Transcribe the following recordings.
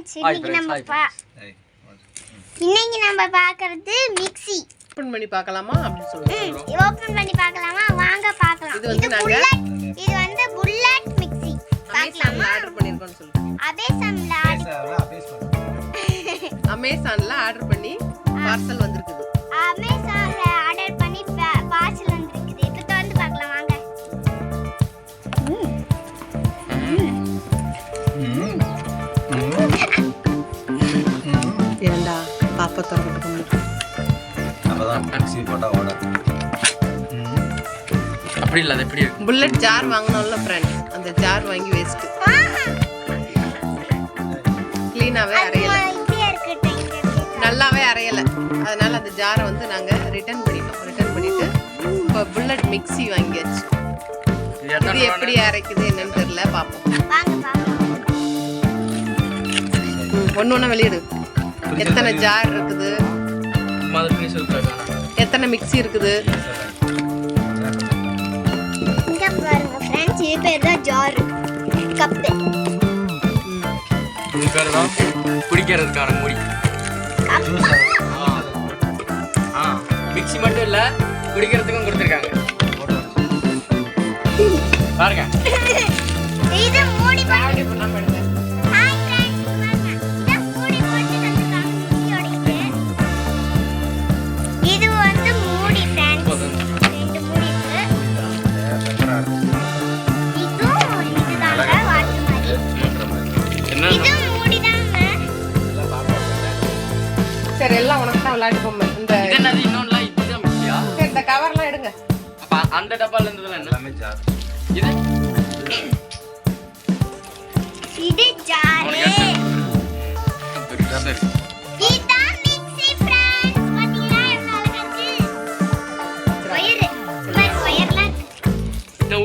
Friends இன்னைக்கு நம்ம பா இன்னைக்கு நம்ம பார்க்கறது மிக்ஸி ஓப்பன் பண்ணி பார்க்கலாமா அப்படின்னு சொல்லுங்க. ஓபன் பண்ணி பார்க்கலாமா? வாங்க பார்க்கலாம். இது வந்து புல்லட் இது வந்து புல்லட் மிக்ஸி பார்க்கலாமா? ஆர்டர் பண்ணிருக்கோம்னு சொல்லுங்க. அபேசம்ல அமேசான்ல ஆர்டர் பண்ணி பார்சல் வந்திருக்குது. போட்டா ஓட. அப்படி இல்லை அது எப்படி இருக்கு? புல்லட் ஜார் வாங்கினோம்ல ஃப்ரெண்ட் அந்த ஜார் வாங்கி வேஸ்ட் க்ளீனாவே அரையல. நல்லாவே அரையல. அதனால அந்த ஜாரை வந்து நாங்க ரிட்டர்ன் பண்ணிட்டோம். ரிட்டர்ன் பண்ணிட்டு இப்போ புல்லட் மிக்ஸி வாங்கியாச்சு. இது? எப்படி அரைக்குது என்னன்னு தெரியல பார்ப்போம் ஒன்று ஒன்றா வெளியிடு எத்தனை ஜார் இருக்குது. எத்தனை மிக்ஸி இருக்குது? இங்க பாருங்க ஃப்ரெண்ட்ஸ் இது பேர் தான் ஜார் கப்பு. இது பேர் தான் குடிக்கிறதுக்கான முடி. ஆ மிக்ஸி மட்டும் இல்லை குடிக்கிறதுக்கும் கொடுத்துருக்காங்க. பாருங்க. இது மூடி போட்டு பொம்மை. இந்த என்னது இன்னொன்னுலாம் இதுதான் இந்த கவர்லாம் எடுங்க. அப்ப அந்த டப்பால இருந்ததுல என்ன? எல்லாமே ஜார் இது? இது ஜாரு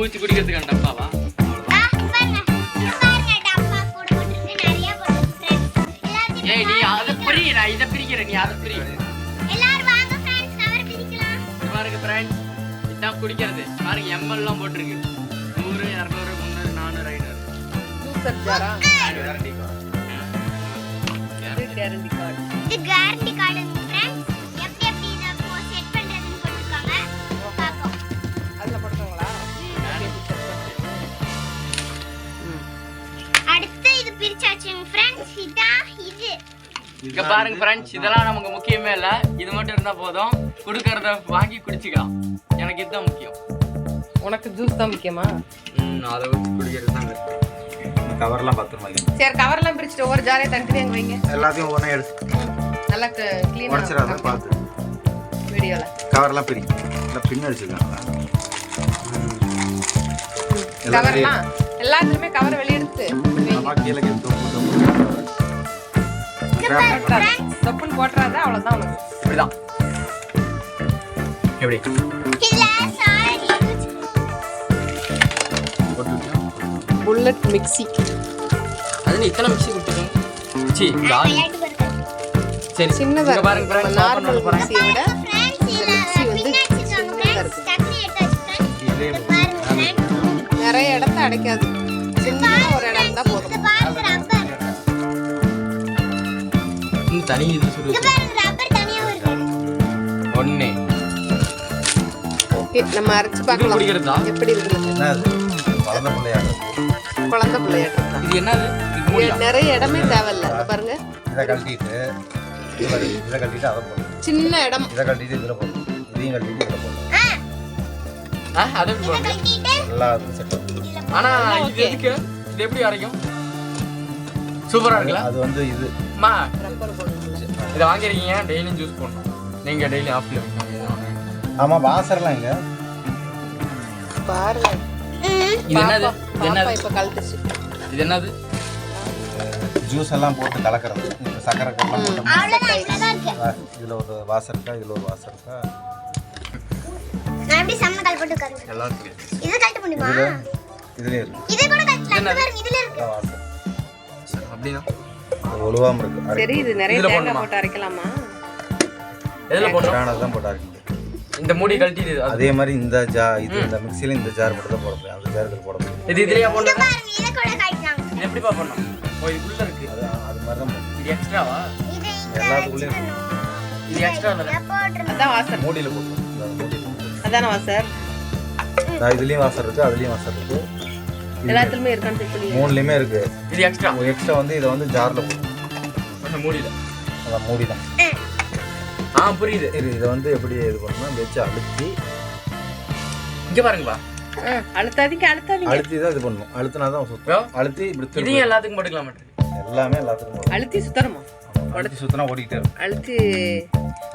ஊத்தி குடிக்கிறதுக்கான டப்பாவா? ஏய் நீ அதை பிரி நான் இதை பிரிக்கிறேன். நீ அதை பிரி. பாருங்க ஃப்ரெண்ட்ஸ் இதான் குடிக்கிறது. பாருங்க எம்எல் எல்லாம் போட்டிருக்கு. நூறு இரநூறு முந்நூறு நானூறு ஐநூறு. ஜூசர் ஜாரா கேரண்டி கேரண்டி கார்டு இது கேரண்டி கார்டு ஃப்ரெண்ட்ஸ் எப்படி எப்படி இத போ செட் பண்றதுன்னு போட்டுருக்காங்க பாப்போம் அதில் போட்டுருங்களா அடுத்து இது பிரிச்சாச்சுங்க ஃப்ரெண்ட்ஸ் இதான் இது. இங்க பாருங்க ஃப்ரெண்ட்ஸ் இதெல்லாம் நமக்கு முக்கியமே இல்ல. இது மட்டும் இருந்தா போதும். குடுக்கறத வாங்கி குடிச்சுக்கலாம். எனக்கு இதுதான் முக்கியம். உனக்கு ஜூஸ் தான் முக்கியமா? ம் அதை ஊத்தி குடிக்கிறது தான் கவர்லாம் பத்திரமா சரி கவர்லாம் பிரிச்சுட்டு ஒவ்வொரு ஜாரையும் தனித்தனி அங்கே வைங்க. எல்லாத்தையும் ஒவ்வொன்றா எடுத்து நல்லா உடச்சிடாத க்ளீனாக பார்த்து வீடியோவில் கவர்லாம் பிரி. எல்லாம் பின் அடிச்சிருக்காங்களா? கவர்லாம் எல்லாத்துலயுமே கவர் வெளியெடுத்து நம்ம கீழே. தொப்புன்னு போட்டுறாத அவ்வளோதான் உனக்கு. இப்படிதான். எப்படி? புல்லட் மிக்ஸி அது நீ இத்தனை மிக்ஸி கொடுத்துருங்க சி சரி சின்னதா இங்க பாருங்க நார்மல் மிக்ஸியை விட மிக்ஸி வந்து பின்னாடி சின்னதா வச்சிருக்காங்க இருக்கு. நிறைய இடத்த அடைக்காது. சின்ன ஒரு இடம் இருந்தா போதும். தனி இது இது ஓகே நம்ம அரைச்சு பார்க்கலாம். குடிக்கிறதா? எப்படி என்ன பிள்ளையாடு குழந்தை பிள்ளையாட்டு? இருக்கா. இது என்னது? இது மூடியா நிறைய இடமே தேவையில்ல. பாருங்க. இதை கழட்டிட்டு இது கழட்டிட்டு அதை போடணும் சின்ன இடம். இதை கழட்டிட்டு இதில் போடணும் இதையும் கழட்டிட்டு இதில் போடணும் அது இதுவும் செட் ஆனா இது okay. எதுக்கு? இது எப்படி அரைக்கும்? சூப்பரா இருக்குல்ல? அது வந்து இது. போடணும் இதை வாங்கிருக்கீங்க டெய்லியும் ஜூஸ் போடணும். நீங்க டெய்லி ஆஃப்ல வைக்கணும். ஆமாம் வாசர்லாம் இங்கே. பாருங்க. இது என்னது? என்னது? இப்ப கழட்டுச்சு. இது என்னது? ஜூஸ் எல்லாம் போட்டு கலக்கிறது. இப்போ சக்கரை கல்லாம் போட்டு இதில் ஒரு வாசம் இருக்கா இதில் ஒரு வாசம் இருக்கா? நான் எப்படி செம்ம கல் போட்டு இருக்கு இது கழட்ட முடியுமா? இதுலேயே இருக்கு. இது கூட கழட்டலாம் இது பாருங்க இதுல இருக்கு. வாசம். அது ஒழுவாமல் இருக்கு. சரி இது நிறைய இதுல தேங்காய்? போட்டு அரைக்கலாமா? எதுல தான் போட்டு அரைக்க முடியும் இந்த மூடி கழட்டி அது- மாதிரி இந்த ஜா இது இந்த மிக்சியில் இந்த ஜார் மட்டும் தான் போட முடியும். அந்த ஜாருக்கு போட முடியும். இது இதுலயா போடணும் பாருங்க இத கூட கழட்டலாம் இது எப்படிப்பா பண்ணணும்? ஓ இது உள்ள இருக்கு. அது அது மாதிரி தான். இது எக்ஸ்ட்ராவா எல்லாத்துக்குள்ளேயும். இது எக்ஸ்ட்ரா. அதான் வாசர் மூடியில் போட்டோம் அதான வாசர் இதுலேயும் வாசர் அதுலேயும் எல்லாத்துலயுமே இருக்கான்னு மூணுலேயுமே இது எக்ஸ்ட்ரா எக்ஸ்ட்ரா வந்து இதை வந்து ஜாரில் மூடியில அதான் மூடி தான் ஆ புரியுது. இது இதை வந்து எப்படி இது பண்ணணும் வச்சு அழுத்தி. இங்க பாருங்கப்பா. ஆ, அழுத்தாதீங்க அழுத்தாதீங்க. அழுத்தி தான் இது பண்ணணும். அழுத்தினா தான் சுத்தம். அழுத்தி இப்படி திரும்ப இதையும் எல்லாத்துக்கும் போட்டுக்கலாம் மாட்டேன் எல்லாமே எல்லாத்துக்கும். அழுத்தி சுத்தரமா அழுத்தி சுத்தினா ஓடிக்கிட்டே இருக்கும். அழுத்தி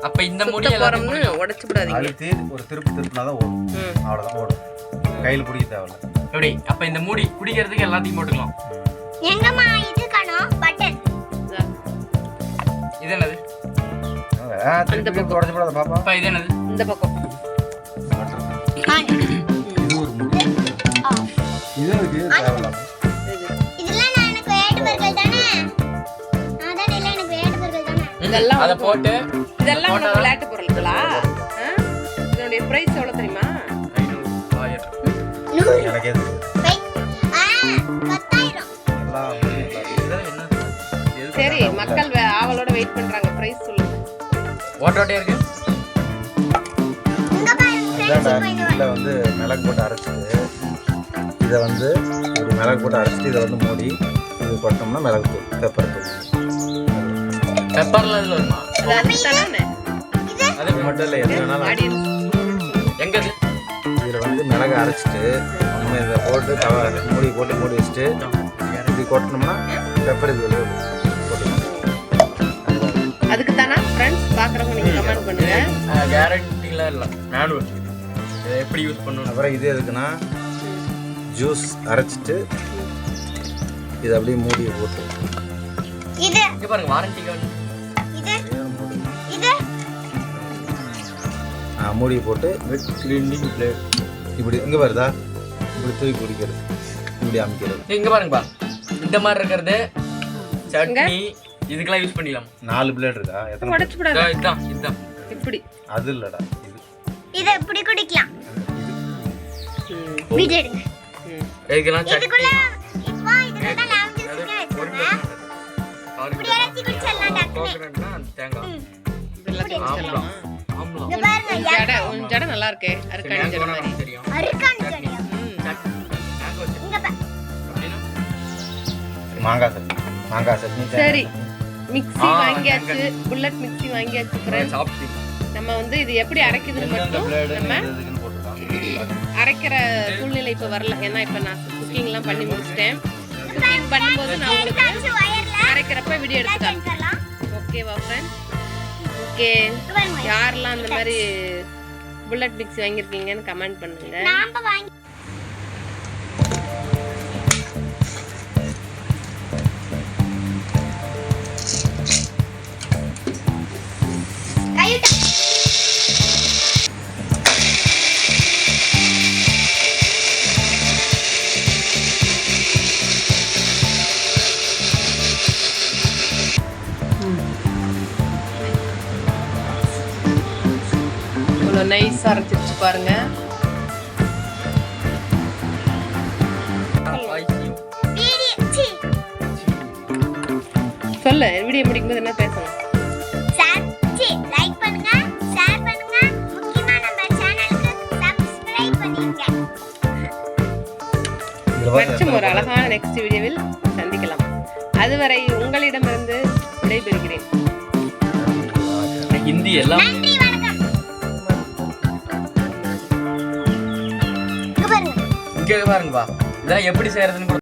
அப்ப இந்த மூடி சுத்த எல்லாத்துக்கும் போறோம்னு. உடைச்சு விடாதீங்க. அழுத்தி ஒரு திருப்பு திருப்பினா தான் ஓடும். ம். அவ்வளோதான் ஓடும். கையில் பிடிக்க தேவையில்ல. எப்படி? அப்ப இந்த மூடி குடிக்கிறதுக்கு எல்லாத்தையும் போட்டுக்கலாம். எங்கம்மா இது வேண்டுபவர்கள் தானே? இதெல்லாம் அதை போட்டு இதெல்லாம் உனக்கு விளையாட்டு பொருட்களா? இதனுடைய பிரைஸ் எவ்வளவு தெரியுமா? எனக்கே? சரி மக்கள் ஆவலோட வெயிட் பண்றாங்க. பிரைஸ் சொல்லுங்க ஓட்டோட்டே இருக்கு இதில் வந்து மிளகு போட்டு அரைச்சிட்டு இதை வந்து ஒரு மிளகு போட்டு அரைச்சிட்டு இதை வந்து மூடி இது போட்டோம்னா மிளகு தூள் பெப்பர் தூள். பெப்பர்ல இதுல வருமா? அது அதுக்கு மட்டும் இல்லை எது வேணாலும் எங்க இதில் வந்து மிளகு அரைச்சிட்டு நம்ம இதை போட்டு தவ மூடி போட்டு மூடி வச்சுட்டு இப்படி கொட்டினோம்னா பெப்பர் இது வெளியே அதுக்கு தானா ஃப்ரெண்ட்ஸ் பாக்குறவங்க நீங்க கமெண்ட் பண்ணுங்க. கேரண்டிலாம் இல்ல. மேனுவல் இதை எப்படி யூஸ் பண்ணணும்? அப்புறம் இது எதுக்குன்னா ஜூஸ் அரைச்சிட்டு இது அப்படியே மூடியை போட்டு. இது. இங்க பாருங்க வாரண்டி கார்டு இது. இது ஆ, மூடியை போட்டு வித் கிளீனிங் பிளேட் இப்படி இங்கே வருதா? இப்படி தூக்கி குடிக்கிறது இப்படி அமைக்கிறது. இங்க பாருங்கப்பா. இந்த மாதிரி இருக்கிறது சட்னி இதுக்கெல்லாம் யூஸ் பண்ணிக்கலாம் நாலு பிளேட் இருக்கா? எத்தனை உடைச்சு விடாத இதுதான் இதுதான் இப்படி. அது இல்லைடா இது. இதை இப்படி குடிக்கலாம். வீடியோ எடுங்க. இதுக்கெல்லாம் இதுக்குள்ள இப்போ லெமன் ஜூஸ் இப்படி டாக்டர் தேங்காய். இப்படி எல்லாத்தையும் வச்சிடலாமா? ஆம்லா. இங்க பாருங்க உன் ஜடை உன் ஜடை நல்லா இருக்கே. அருக்காணி ஜடை மாதிரி. எனக்கு தெரியும். இங்க பா. மாங்காய் சட்னி. மாங்காய் சட்னி சரி. மிக்ஸி வாங்கியாச்சு. புல்லட் மிக்ஸி வாங்கியாச்சு நம்ம வந்து இது எப்படி அரைக்குதுன்னு மட்டும் நம்ம அரைக்கிற சூழ்நிலை இப்ப வரல. ஏன்னா இப்ப நான் குக்கிங் எல்லாம் பண்ணி முடிச்சிட்டேன். குக்கிங் பண்ணும்போது நான் உங்களுக்கு அரைக்கிறப்ப வீடியோ எடுத்து காமிக்கிறேன் தரலாம் ஓகேவா ஃப்ரெண்ட்ஸ் ஓகே யாரெல்லாம் அந்த மாதிரி புல்லட் மிக்ஸி வாங்கியிருக்கீங்கன்னு கமெண்ட் பண்ணுங்க. பாருங்க. சொல்லு வீடியோ முடிக்கும்போது என்ன பேசணும்? ஷேர் சி லைக் பண்ணுங்க ஷேர் பண்ணுங்க. முக்கியமா நம்ம சேனலுக்கு சப்ஸ்கிரைப் பண்ணிருங்க இதுல பாரு, மற்றும் ஒரு அழகான நெக்ஸ்ட் வீடியோவில் சந்திக்கலாம். அதுவரை உங்களிடமிருந்து விடைபெறுகிறேன். ஹிந்தி எல்லாம் பாருங்க இங்க பாருங்கப்பா. இதெல்லாம் எப்படி செய்யறதுன்னு கூட